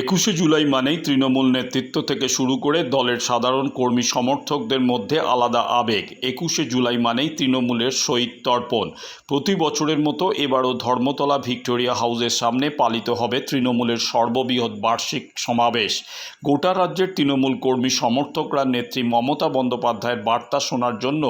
একুশে জুলাই মানেই তৃণমূল নেতৃত্ব থেকে শুরু করে দলের সাধারণ কর্মী সমর্থকদের মধ্যে আলাদা আবেগ। একুশে জুলাই মানেই তৃণমূলের শহীদ তর্পণ। প্রতি বছরের মতো এবারও ধর্মতলা ভিক্টোরিয়া হাউসের সামনে পালিত হবে তৃণমূলের সর্ববৃহৎ বার্ষিক সমাবেশ। গোটা রাজ্যের তৃণমূল কর্মী সমর্থকরা নেত্রী মমতা বন্দ্যোপাধ্যায়ের বার্তা শোনার জন্য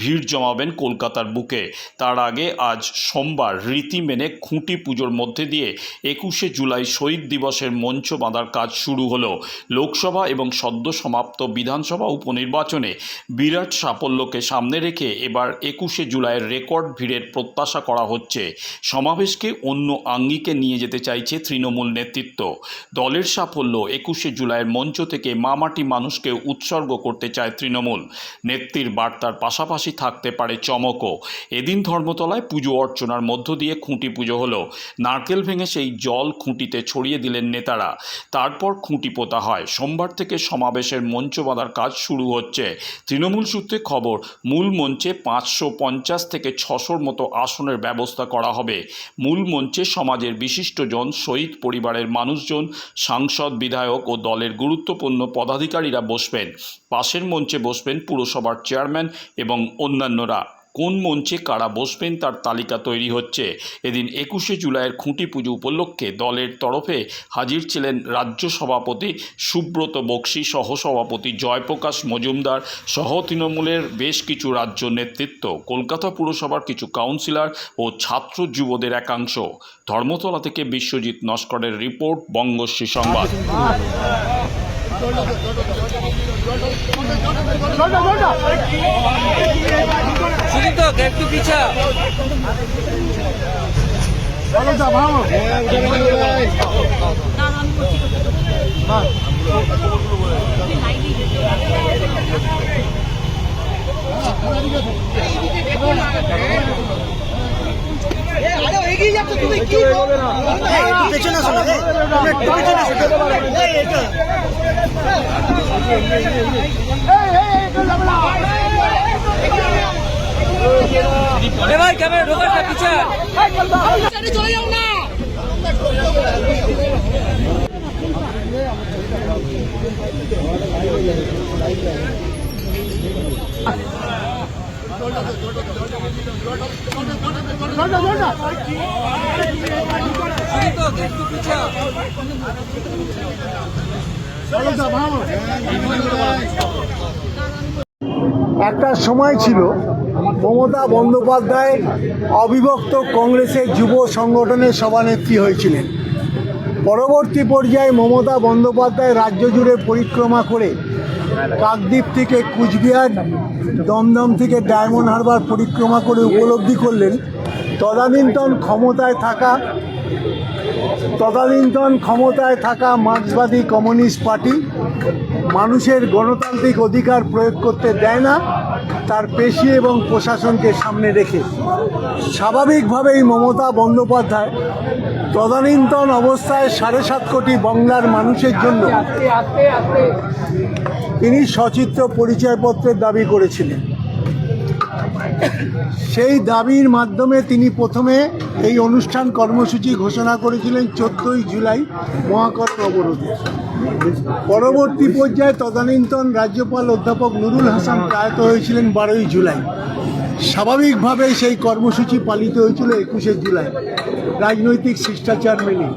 ভিড় জমাবেন কলকাতার বুকে। তার আগে আজ সোমবার রীতি মেনে খুঁটি পুজোর মধ্যে দিয়ে একুশে জুলাই শহীদ দিবসের মঞ্চ বাঁধার কাজ শুরু হলো। লোকসভা এবং সদ্য সমাপ্ত বিধানসভা উপনির্বাচনে বিরাট সাফল্যকে সামনে রেখে এবার একুশে জুলাইয়ের রেকর্ড ভিড়ের প্রত্যাশা করা হচ্ছে। সমাবেশকে অন্য আঙ্গিকে নিয়ে যেতে চাইছে তৃণমূল নেতৃত্ব। দলের সাফল্য একুশে জুলাইয়ের মঞ্চ থেকে মামাটি মানুষকে উৎসর্গ করতে চায় তৃণমূল। নেত্রীর বার্তার পাশাপাশি থাকতে পারে চমকও। এদিন ধর্মতলায় পুজো অর্চনার মধ্য দিয়ে খুঁটি পুজো হলো। নারকেল ভেঙে সেই জল খুঁটিতে ছড়িয়ে দিলেন নেতারা। তারপর খুঁটি পোতা হয়। সোমবার থেকে সমাবেশের মঞ্চ বাঁধার কাজ শুরু হচ্ছে। তৃণমূল সূত্রে খবর, মূল মঞ্চে পাঁচশো পঞ্চাশ থেকে ছশোর মতো আসনের ব্যবস্থা করা হবে। মূল মঞ্চে সমাজের বিশিষ্টজন, শহীদ পরিবারের মানুষজন, সাংসদ, বিধায়ক ও দলের গুরুত্বপূর্ণ পদাধিকারীরা বসবেন। পাশের মঞ্চে বসবেন পুরসভার চেয়ারম্যান এবং অন্যান্যরা। কোন মঞ্চে কারা বসবেন তার তালিকা তৈরি হচ্ছে। এদিন একুশে জুলাইয়ের খুঁটি পুজো উপলক্ষে দলের তরফে হাজির ছিলেন রাজ্য সভাপতি সুব্রত বক্সি সহসভাপতি জয়প্রকাশ মজুমদার সহ তৃণমূলের বেশ কিছু রাজ্য নেতৃত্ব, কলকাতা পুরসভার কিছু কাউন্সিলর ও ছাত্র যুবদের একাংশ। ধর্মতলা থেকে বিশ্বজিৎ নস্করের রিপোর্ট, বঙ্গশ্রী সংবাদ। সুদীপ একটু পিছা। আরে পেছনে আসো না পেছনে আসো। ভাই ক্যামেরা ঢোকার না পিছা। চলে যাও না। পিছা একটা সময় ছিল মমতা বন্দ্যোপাধ্যায় অবিভক্ত কংগ্রেসের যুব সংগঠনের সভানেত্রী হয়েছিলেন। পরবর্তী পর্যায়ে মমতা বন্দ্যোপাধ্যায় রাজ্য জুড়ে পরিক্রমা করে কাকদ্বীপ থেকে কুচবিহার, দমদম থেকে ডায়মন্ড হারবার পরিক্রমা করে উপলব্ধি করলেন। তদানীন্তন ক্ষমতায় থাকা, তদানীন্তন ক্ষমতায় থাকা মার্ক্সবাদী কমিউনিস্ট পার্টি মানুষের গণতান্ত্রিক অধিকার প্রয়োগ করতে দেয় না, তার পেশি এবং প্রশাসনকে সামনে রেখে। স্বাভাবিকভাবেই মমতা বন্দ্যোপাধ্যায় তদানীন্তন অবস্থায় সাড়ে সাত কোটি বাংলার মানুষের জন্য তিনি সচিত্র পরিচয়পত্রের দাবি করেছিলেন। সেই দাবির মাধ্যমে তিনি প্রথমে এই অনুষ্ঠান কর্মসূচি ঘোষণা করেছিলেন চোদ্দই জুলাই মহাকরণ অবরোধে। পরবর্তী পর্যায়ে তদানীন্তন রাজ্যপাল অধ্যাপক নুরুল হাসান প্রয়াত হয়েছিলেন বারোই জুলাই। স্বাভাবিকভাবেই সেই কর্মসূচি পালিত হয়েছিল একুশে জুলাই। রাজনৈতিক শিষ্টাচার মেনে।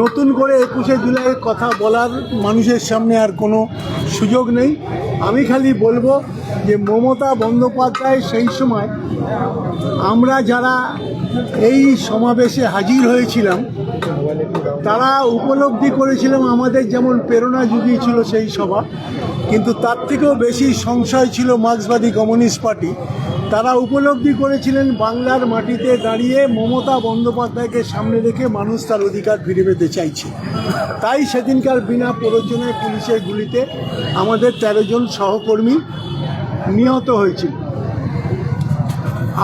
নতুন করে একুশে জুলাইয়ের কথা বলার মানুষের সামনে আর কোনো সুযোগ নেই। আমি খালি বলব যে মমতা বন্দ্যোপাধ্যায় সেই সময় আমরা যারা এই সমাবেশে হাজির হয়েছিলাম, তারা উপলব্ধি করেছিলাম আমাদের যেমন প্রেরণা জুগিয়েছিল সেই সভা, কিন্তু তার থেকেও বেশি সংশয় ছিল মার্ক্সবাদী কমিউনিস্ট পার্টি। তারা উপলব্ধি করেছিলেন বাংলার মাটিতে দাঁড়িয়ে মমতা বন্দ্যোপাধ্যায়কে সামনে রেখে মানুষ তার অধিকার ফিরে পেতে চাইছে। তাই সেদিনকার বিনা প্ররোচনায় পুলিশের গুলিতে আমাদের তেরো জন সহকর্মী নিহত হয়েছিল।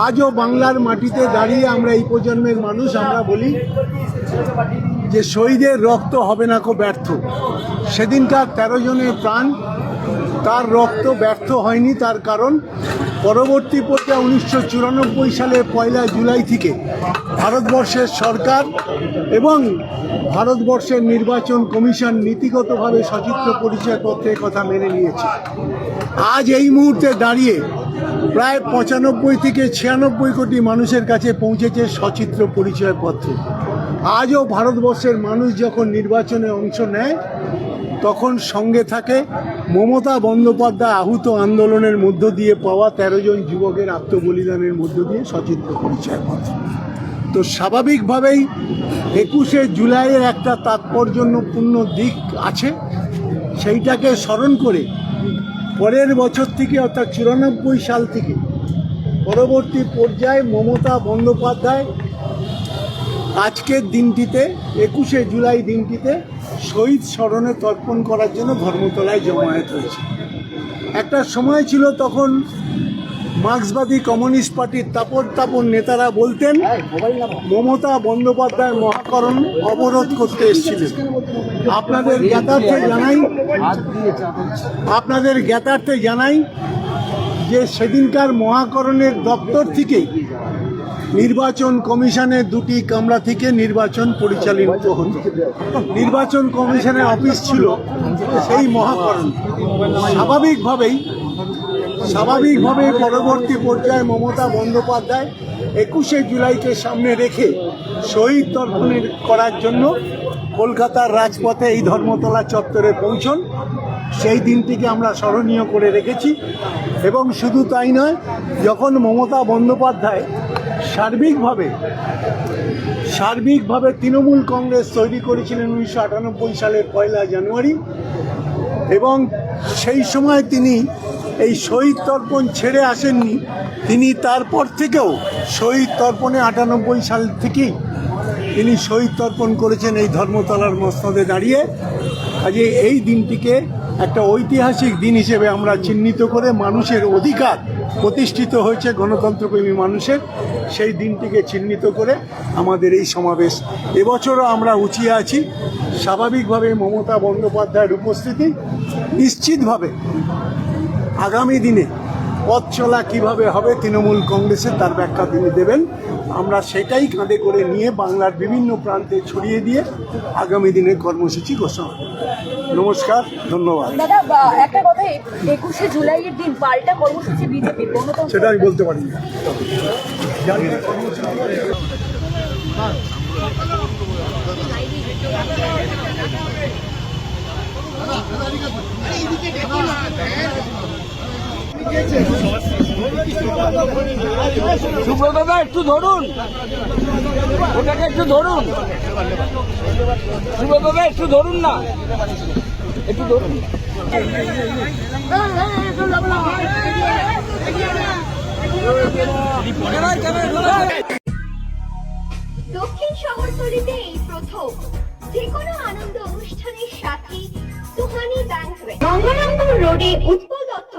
আজও বাংলার মাটিতে দাঁড়িয়ে আমরা এই প্রজন্মের মানুষ, আমরা বলি যে শহীদের রক্ত হবে না কো ব্যর্থ। সেদিনকার তেরো জনের প্রাণ, তার রক্ত ব্যর্থ হয়নি, তার কারণ পরবর্তী পর্যায়ে উনিশশো চুরানব্বই সালের পয়লা জুলাই থেকে ভারতবর্ষের সরকার এবং ভারতবর্ষের নির্বাচন কমিশন নীতিগতভাবে সচিত্র পরিচয়পত্রের কথা মেনে নিয়েছে। আজ এই মুহূর্তে দাঁড়িয়ে প্রায় পঁচানব্বই থেকে ছিয়ানব্বই কোটি মানুষের কাছে পৌঁছেছে সচিত্র পরিচয়পত্র আজও ভারতবর্ষের মানুষ যখন নির্বাচনে অংশ নেয় তখন সঙ্গে থাকে মমতা বন্দ্যোপাধ্যায় আহুত আন্দোলনের মধ্য দিয়ে পাওয়া তেরো জন যুবকের আত্মবলিদানের মধ্য দিয়ে সচিত্র পরিচয় পরিচয়পত্র তো স্বাভাবিকভাবেই একুশে জুলাইয়ের একটা তাৎপর্যপূর্ণ দিক আছে। সেইটাকে স্মরণ করে পরের বছর থেকে অর্থাৎ চুরানব্বই সাল থেকে পরবর্তী পর্যায়ে মমতা বন্দ্যোপাধ্যায় আজকের দিনটিতে, একুশে জুলাই দিনটিতে শহীদ স্মরণে তর্পণ করার জন্য ধর্মতলায় জমায়েত হয়েছে। একটা সময় ছিল তখন মার্ক্সবাদী কমিউনিস্ট পার্টির তাপর তাপর নেতারা বলতেন মমতা বন্দ্যোপাধ্যায় মহাকরণ অবরোধ করতে এসেছিলেন। আপনাদের জ্ঞাতার্থে জানাই আপনাদের জ্ঞাতার্থে জানাই যে সেদিনকার মহাকরণের দপ্তর থেকেই নির্বাচন কমিশনের দুটি কামরা থেকে নির্বাচন পরিচালিত হতো। নির্বাচন কমিশনের অফিস ছিল সেই মহাকরণ। স্বাভাবিকভাবেই স্বাভাবিকভাবে পরবর্তী পর্যায়ে মমতা বন্দ্যোপাধ্যায় একুশে জুলাইকে সামনে রেখে শহীদ তর্পণের করার জন্য কলকাতার রাজপথে এই ধর্মতলা চত্বরে পৌঁছন। সেই দিনটিকে আমরা স্মরণীয় করে রেখেছি। এবং শুধু তাই নয়, যখন মমতা বন্দ্যোপাধ্যায় সার্বিকভাবে সার্বিকভাবে তৃণমূল কংগ্রেস তৈরি করেছিলেন উনিশশো আটানব্বই সালের পয়লা জানুয়ারি এবং সেই সময় তিনি এই শহীদ তর্পণ ছেড়ে আসেননি। তিনি তারপর থেকেও শহীদ তর্পণে আটানব্বই সাল থেকেই তিনি শহীদ তর্পণ করেছেন এই ধর্মতলার মস্তদে দাঁড়িয়ে। কাজে এই দিনটিকে একটা ঐতিহাসিক দিন হিসেবে আমরা চিহ্নিত করে মানুষের অধিকার প্রতিষ্ঠিত হয়েছে গণতন্ত্রপ্রেমী মানুষের সেই দিনটিকে চিহ্নিত করে আমাদের এই সমাবেশ। এবছরও আমরা উঁচিয়ে আছি। স্বাভাবিকভাবে মমতা বন্দ্যোপাধ্যায়ের উপস্থিতি নিশ্চিতভাবে আগামী দিনে পথ চলা কীভাবে হবে তৃণমূল কংগ্রেসের তার ব্যাখ্যা তিনি দেবেন আমরা সেটাই কাঁধে করে নিয়ে বাংলার বিভিন্ন প্রান্তে ছড়িয়ে দিয়ে আগামী দিনে কর্মসূচি ঘোষণা করব। নমস্কার ধন্যবাদ দাদা একটা কথা একুশে জুলাইয়ের দিন পাল্টা কর্মসূচি গণতন্ত্র সেটা আমি বলতে পারি না জানি না। সুব্রত দা, একটু ধরুন। ওটাকে একটু ধরুন। সুব্রত দা, একটু ধরুন না। একটু ধরুন। দক্ষিণ শহরতলিতে এই প্রথম। যে কোনো আনন্দ অনুষ্ঠানের সাথে সুহানি ব্যাংকুয়েট রোডে দত্ত